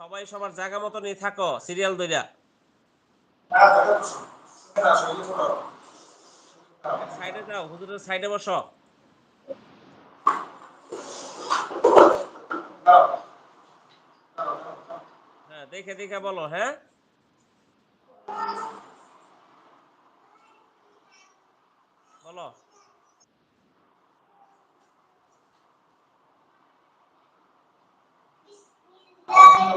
সবাই সবার জায়গা মতো নিয়ে থাকো, সিরিয়াল দইরা সাইডে যাও, হুজুরের সাইডে বসো। হ্যাঁ দেখে দেখে বলো হ্যাঁ? বলো।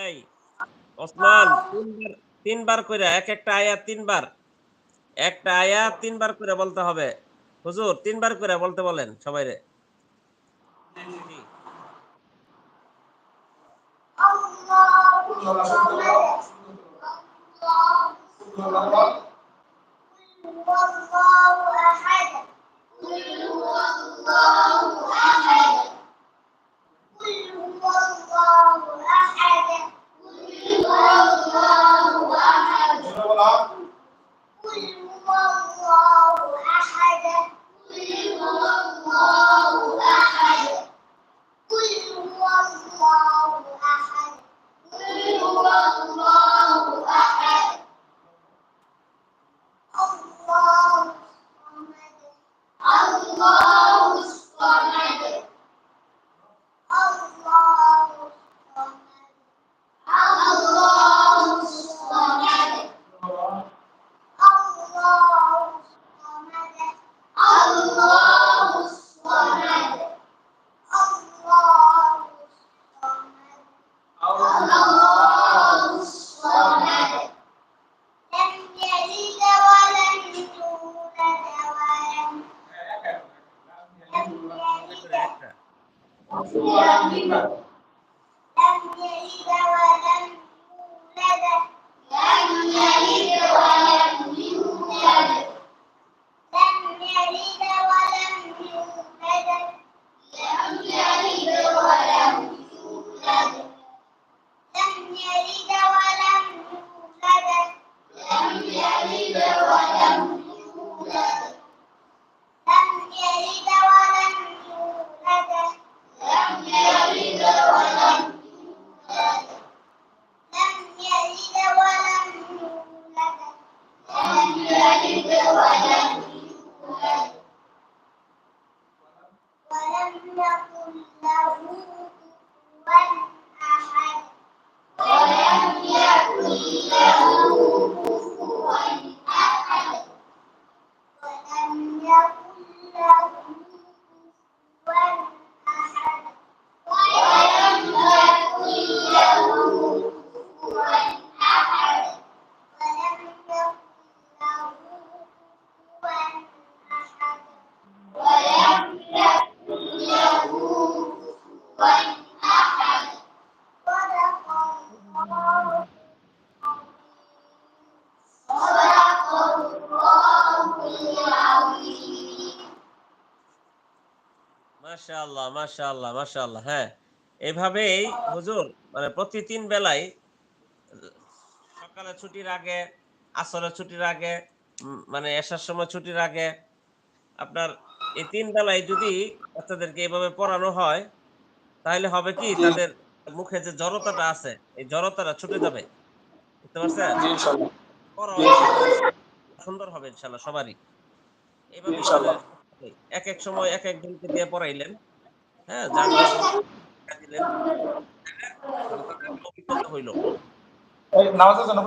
এই, ওসমান, তিনবার তিনবার করে এক একটা আয়াত তিনবার। একটা আয়াত তিনবার করে বলতে হবে। হুজুর, তিনবার করে বলতে বলেন সবাই রে قل هو أحد. Senhor. Nothing. মাশাআল্লাহ মাশাআল্লাহ মাশাআল্লাহ হ্যাঁ। এভাবেই হুজুর মানে প্রতি তিন বেলায় সকালে ছুটির আগে আসরের ছুটির আগে মানে এসার সময় ছুটির আগে আপনার এই তিন বেলায় যদি বাচ্চাদেরকে এভাবে পড়ানো হয় তাহলে হবে কি তাদের মুখে যে জড়তাটা আছে এই জড়তাটা ছুটে যাবে। বুঝতে পারছেন? সুন্দর হবে ইনশাল্লাহ সবারই। এইভাবে। এক এক সময় এক এক জনকে দিয়ে পড়াইলেন। হ্যাঁ যার দিলেন। হইল নামাজের জন্য